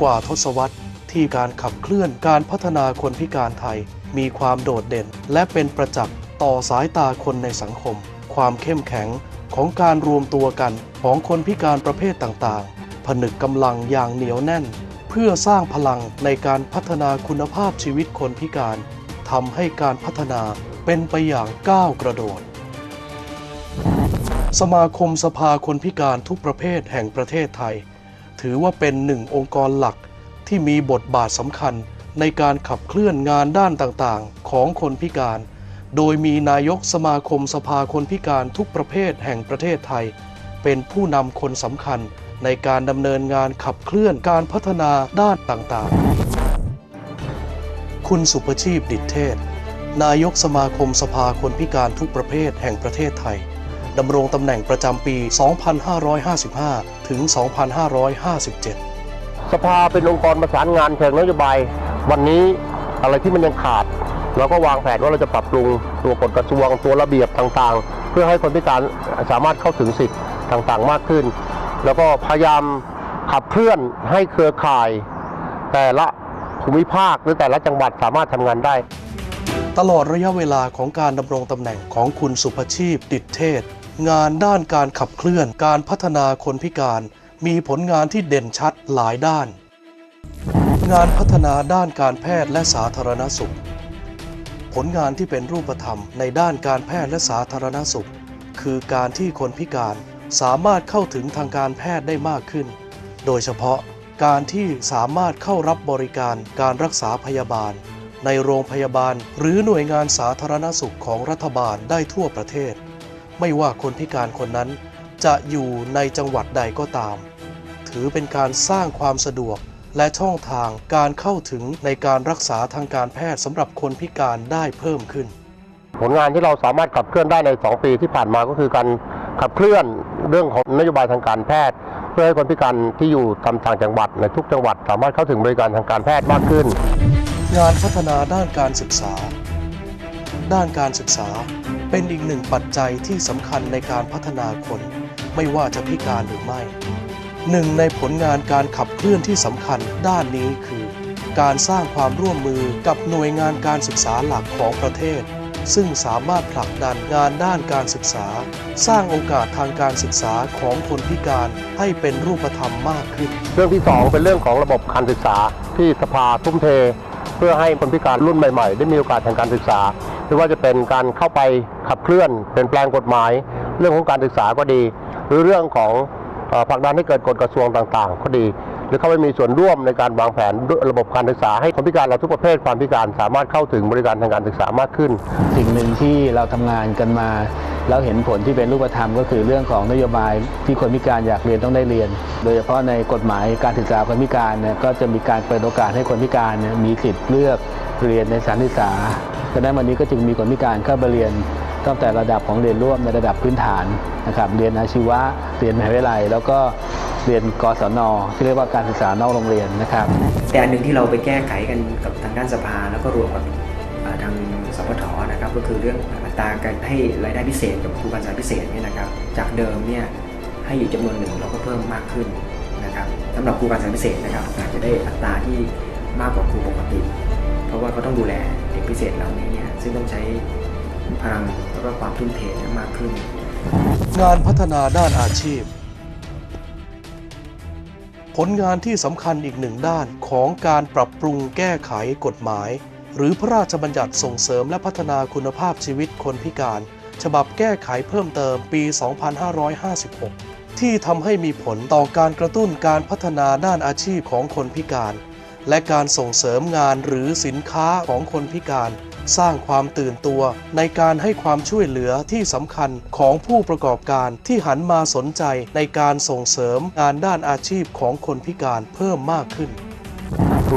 กว่าทศวรรษที่การขับเคลื่อนการพัฒนาคนพิการไทย มีความโดดเด่น และเป็นประจักษ์ต่อสายตาคนในสังคม ความเข้มแข็งของการรวมตัวกันของคนพิการประเภทต่างๆ ผนึกกำลังอย่างเหนียวแน่น เพื่อสร้างพลังในการพัฒนาคุณภาพชีวิตคนพิการทำให้การพัฒนาเป็นไปอย่างก้าวกระโดด สมาคมสภาคนพิการทุกประเภทแห่งประเทศไทย ถือว่าเป็นหนึ่งองค์กรหลักที่มีบทบาทสำคัญในการขับเคลื่อนงานด้านต่างๆ ของคนพิการ โดยมีนายกสมาคมสภาคนพิการทุกประเภทแห่งประเทศไทย เป็นผู้นำคนสำคัญในการดำเนินงานขับเคลื่อนการพัฒนาด้านต่างๆ คุณสุประชีพดิษเทศ นายกสมาคมสภาคนพิการทุกประเภทแห่งประเทศไทย ดำรงตำแหน่งประจำปี 2555 ถึง 2557 สภาเป็นองค์กรประสานงานเชิงนโยบาย วันนี้อะไรที่มันยังขาด เราก็วางแผนว่าเราจะปรับปรุงตัวกฎกระทรวงตัวระเบียบต่างๆ เพื่อให้คนพิการสามารถเข้าถึงสิทธิ์ต่างๆ มากขึ้น แล้วก็พยายามขับเคลื่อนให้เครือข่าย แต่ละภูมิภาคหรือแต่ละจังหวัดสามารถทำงานได้ตลอดระยะเวลาของการดำรงตำแหน่งของคุณสุภชีพดิษเทศ งานด้านการขับเคลื่อนการพัฒนาคนพิการ มีผลงานที่เด่นชัดหลายด้าน งานพัฒนาด้านการแพทย์และสาธารณสุข ผลงานที่เป็นรูปธรรมในด้านการแพทย์และสาธารณสุข คือการที่คนพิการสามารถเข้าถึงทางการแพทย์ได้มากขึ้น โดยเฉพาะการที่สามารถเข้ารับบริการการรักษาพยาบาล ในโรงพยาบาลหรือหน่วยงานสาธารณสุขของรัฐบาลได้ทั่วประเทศ ไม่ว่าคนพิการคนนั้นจะอยู่ในจังหวัดใดก็ตาม ถือเป็นการสร้างความสะดวกและช่องทางการเข้าถึงในการรักษาทางการแพทย์สำหรับคนพิการได้เพิ่มขึ้น ผลงานที่เราสามารถขับเคลื่อนได้ใน 2 ปีที่ผ่านมาก็คือการขับเคลื่อนเรื่องของนโยบายทางการแพทย์ เพื่อให้คนพิการที่อยู่ตามต่างจังหวัดในทุกจังหวัด สามารถเข้าถึงบริการทางการแพทย์มากขึ้น งานพัฒนาด้านการศึกษา ด้านการศึกษาเป็นอีกหนึ่งปัจจัยที่สำคัญในการพัฒนาคนไม่ว่าจะพิการหรือไม่ หนึ่งในผลงานการขับเคลื่อนที่สำคัญด้านนี้คือ การสร้างความร่วมมือกับหน่วยงานการศึกษาหลักของประเทศ ซึ่งสามารถผลักดันงานด้านการศึกษา สร้างโอกาสทางการศึกษาของคนพิการให้เป็นรูปธรรมมากขึ้น เรื่องที่ 2 เป็นเรื่องของระบบการศึกษาที่สภาทุ่มเท เพื่อให้คนพิการรุ่นใหม่ ๆ ได้มีโอกาสทางการศึกษา ไม่ว่าจะเป็นการเข้าไปขับเคลื่อนเปลี่ยนแปลงกฎหมาย เรื่องของการศึกษาก็ดี หรือเรื่องของผลักดันให้เกิดกฎกระทรวงต่างๆ ก็ดี หรือเข้าไปมีส่วนร่วมในการวางแผนระบบการศึกษาให้คนพิการเราทุกประเภทความพิการสามารถเข้าถึงบริการทางการศึกษามากขึ้น สิ่งหนึ่งที่เราทำงานกันมาแล้วเห็นผลที่เป็นรูปธรรมก็คือเรื่องของนโยบายที่คนพิการอยากเรียนต้องได้เรียน โดยเฉพาะในกฎหมายการศึกษาคนพิการเนี่ยก็จะมีการเปิดโอกาสให้คนพิการมีสิทธิ์เลือกเรียนในสถานศึกษา ดังนั้นวันนี้ก็จึงมีคนพิการเข้าไปเรียนตั้งแต่ระดับของเรียนร่วมในระดับพื้นฐานนะครับเรียนอาชีวะเรียนมหาวิทยาลัย แล้วก็เรียนกศนที่เรียกว่าการศึกษานอกโรงเรียนนะครับ แต่อันหนึ่งที่เราไปแก้ไขกันกับทางด้านสภาแล้วก็รวมกับทางสพทนะครับก็คือเรื่องอัตราการให้รายได้พิเศษกับครูการศึกษาพิเศษเนี่ยนะครับจากเดิมเนี่ยให้อยู่จำนวนหนึ่งเราก็เพิ่มมากขึ้นนะครับสำหรับครูการศึกษาพิเศษนะครับอาจจะได้อัตราที่มากกว่าครูปกติ เพราะว่าเขาต้องดูแล ด็กพิเศษเหล่านี้เนี่ยซึ่งต้องใช้พลังแล้วก็ความทุ่มเทมากขึ้น งานพัฒนาด้านอาชีพ ผลงานที่สำคัญอีกหนึ่งด้านของการปรับปรุงแก้ไขกฎหมาย หรือพระราชบัญญัติส่งเสริมและพัฒนาคุณภาพชีวิตคนพิการ ฉบับแก้ไขเพิ่มเติมปี 2556 ที่ทำให้มีผลต่อการกระตุ้นการพัฒนาด้านอาชีพของคนพิการ และการส่งเสริมงานหรือสินค้าของคนพิการ สร้างความตื่นตัวในการให้ความช่วยเหลือที่สำคัญของผู้ประกอบการที่หันมาสนใจในการส่งเสริมงานด้านอาชีพของคนพิการเพิ่มมากขึ้น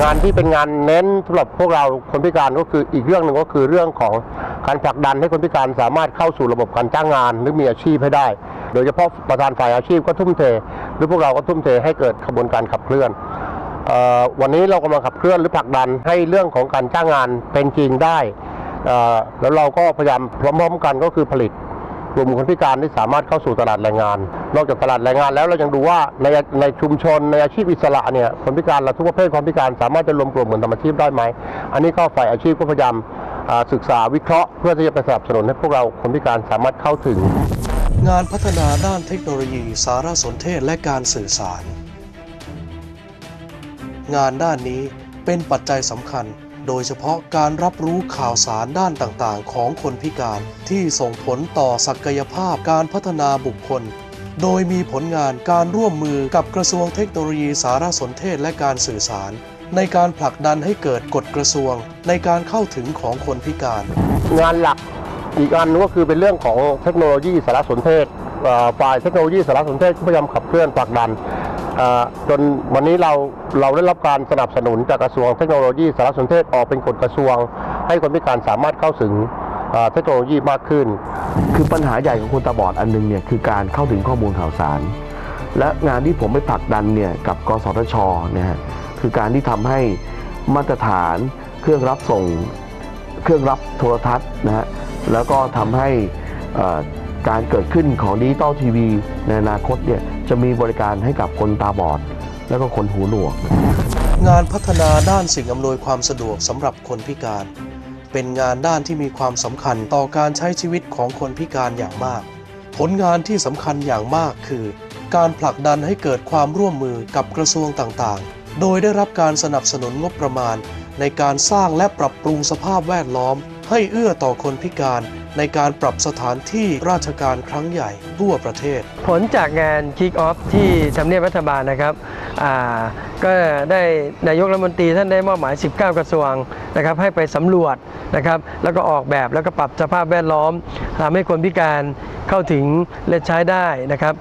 งานที่เป็นงานเน้นสำหรับพวกเราคนพิการก็คืออีกเรื่องหนึ่งก็คือเรื่องของการผลักดันให้คนพิการสามารถเข้าสู่ระบบการจ้างงานหรือมีอาชีพให้ได้ โดยเฉพาะประธานฝ่ายอาชีพก็ทุ่มเท หรือพวกเราก็ทุ่มเทให้เกิดขบวนการขับเคลื่อน วันนี้เรากำลังขับเคลื่อนหรือผลักดันให้เรื่องของการจ้างงานเป็นจริงได้ แล้วเราก็พยายามพร้อมๆกันก็คือผลิตกลุ่มคนพิการที่สามารถเข้าสู่ตลาดแรงงาน นอกจากตลาดแรงงานแล้วเรายังดูว่าในในชุมชนในอาชีพอิสระเนี่ยคนพิการเราทุกประเภทความพิการสามารถจะรวมกลุ่มเหมือนทำอาชีพได้ไหม อันนี้ก็ฝ่ายอาชีพก็พยายามศึกษาวิเคราะห์ เพื่อที่จะไปสนับสนุนให้พวกเราคนพิการสามารถเข้าถึง งานพัฒนาด้านเทคโนโลยี สารสนเทศและการสื่อสาร งานด้านนี้เป็นปัจจัยสำคัญ โดยเฉพาะการรับรู้ข่าวสารด้านต่างๆ ของคนพิการที่ส่งผลต่อศักยภาพการพัฒนาบุคคล โดยมีผลงานการร่วมมือกับกระทรวงเทคโนโลยีสารสนเทศและการสื่อสาร ในการผลักดันให้เกิดกฎกระทรวง ในการเข้าถึงของคนพิการ งานหลักอีกอันนึงก็คือเป็นเรื่องของเทคโนโลยีสารสนเทศฝ่ายเทคโนโลยีสารสนเทศก็พยายามขับเคลื่อนผลักดัน จนวันนี้เราเราได้รับการสนับสนุนจากกระทรวงเทคโนโลยีสารสนเทศออกเป็นกฎกระทรวง ให้คนพิการสามารถเข้าถึงเทคโนโลยีมากขึ้น คือปัญหาใหญ่ของคนตาบอดอันหนึงเนี่ยคือการเข้าถึงข้อมูลข่าวสาร และงานที่ผมไปผลักดันเนี่ยกับกสทชเนี่ยฮะคือการที่ทำให้มาตรฐานเครื่องรับส่ง เครื่องรับโทรทัศน์นะฮะแล้วก็ทำให้การเกิดขึ้นของดิจิตอลทีวีในอนาคตเนี่ย จะมีบริการให้กับคนตาบอด แล้วก็คนหูหนวก งานพัฒนาด้านสิ่งอำนวยความสะดวกสำหรับคนพิการ เป็นงานด้านที่มีความสำคัญต่อการใช้ชีวิตของคนพิการอย่างมาก ผลงานที่สำคัญอย่างมากคือ การผลักดันให้เกิดความร่วมมือกับกระทรวงต่างๆ โดยได้รับการสนับสนุนงบประมาณ ในการสร้างและปรับปรุงสภาพแวดล้อม ให้เอื้อต่อคนพิการ ในการปรับสถานที่ราชการครั้งใหญ่ทั่วประเทศ ผลจากงาน Kick Off ที่ทำเนียบรัฐบาลนะครับก็ได้นายกรัฐมนตรีท่านได้มอบหมาย 19 กระทรวงนะครับให้ไปสำรวจนะครับแล้วก็ออกแบบแล้วก็ปรับสภาพแวดล้อมทำให้คนพิการเข้าถึงและใช้ได้นะครับ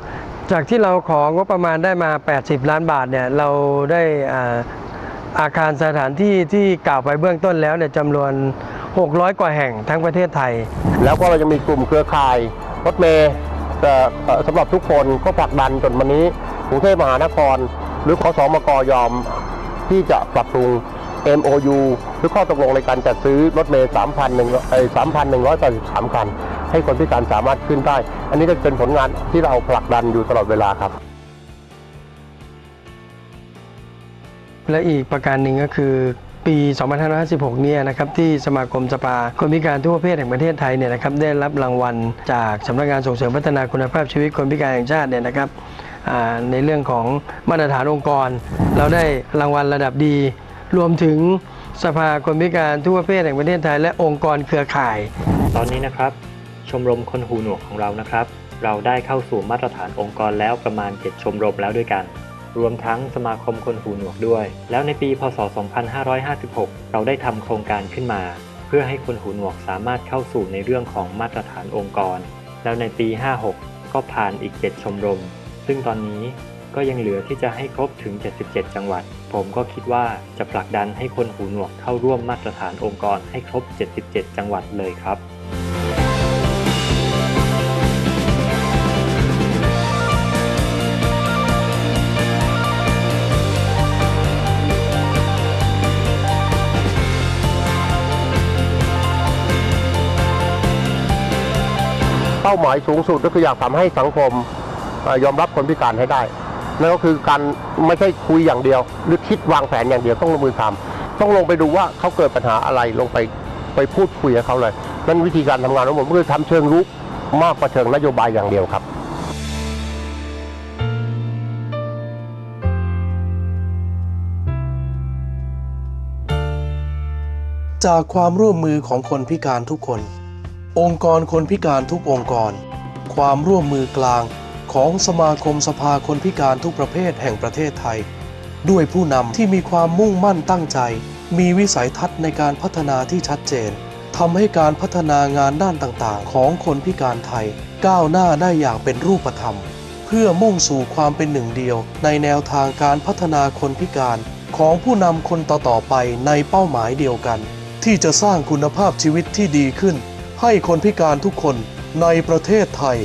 จากที่เราของบประมาณได้มา 80 ล้านบาทเนี่ยเราได้อาอาคารสถานที่ที่กล่าวไปเบื้องต้นแล้วเนี่ยจำนวน 600 กว่าแห่งทั้งประเทศไทย แล้วก็เรายังมีกลุ่มเครือข่ายรถเมย์เอ่อเอ่อสำหรับทุกคนก็ผลักดันจนวันนี้กรุงเทพมหานคร หรือขอสมกยอม ที่จะปรับปรุง MOU หรือข้อตกลงในการจัดซื้อรถเมย์3,100เอ่อ3,183 คัน ให้คนพิการสามารถขึ้นได้ อันนี้ก็เป็นผลงานที่เราผลักดันอยู่ตลอดเวลาครับ และอีกประการหนึ่งก็คือ ปี 2556 เนี่ยนะครับที่สมาคมสภาคนพิการทั่วประเทศแห่งประเทศไทยเนี่ยนะครับได้รับรางวัลจากสำนักงานส่งเสริมพัฒนาคุณภาพชีวิตคนพิการแห่งชาติเนี่ยนะครับในเรื่องของมาตรฐานองค์กร เราได้รางวัลระดับดี รวมถึงสภาคนพิการทั่วประเทศแห่งประเทศไทย และองค์กรเครือข่าย ตอนนี้นะครับ ชมรมคนหูหนวกของเรานะครับ เราได้เข้าสู่มาตรฐานองค์กรแล้วประมาณ 7 ชมรมแล้วด้วยกัน รวมทั้งสมาคมคนหูหนวกด้วย แล้วในปีพศ 2556 เราได้ทำโครงการขึ้นมา เพื่อให้คนหูหนวกสามารถเข้าสู่ในเรื่องของมาตรฐานองค์กร แล้วในปี 56 ก็ผ่านอีก 7 ชมรม ซึ่งตอนนี้ก็ยังเหลือที่จะให้ครบถึง 77 จังหวัด ผมก็คิดว่าจะผลักดันให้คนหูหนวกเข้าร่วมมาตรฐานองค์กรให้ครบ 77 จังหวัดเลยครับ ป้าหมายสูงสุดก็คืออยากทำให้สังคมอยอมรับคนพิการให้ได้นั่นก็คือการไม่ใช่คุยอย่างเดียว หรือคิดวางแผนอย่างเดียวต้องลงมือทำต้องลงไปดูว่าเขาเกิดปัญหาอะไรลงไปไปพูดคุยกับเขาเลยนั่นวิธีการทำงานของผมก็คือทำเชิงรุกมากกว่าเชิงนโยบายอย่างเดียวครับจากความร่วมมือของคนพิการทุกคน องค์กรคนพิการทุกองค์กร ความร่วมมือกลางของสมาคมสภาคนพิการทุกประเภทแห่งประเทศไทย ด้วยผู้นำที่มีความมุ่งมั่นตั้งใจ มีวิสัยทัศน์ในการพัฒนาที่ชัดเจนทำให้การพัฒนางานด้านต่างๆ ของคนพิการไทย ก้าวหน้าได้อย่างเป็นรูปธรรม เพื่อมุ่งสู่ความเป็นหนึ่งเดียว ในแนวทางการพัฒนาคนพิการของผู้นำคนต่อๆไปในเป้าหมายเดียวกัน ที่จะสร้างคุณภาพชีวิตที่ดีขึ้น ให้คนพิการทุกคนในประเทศไทย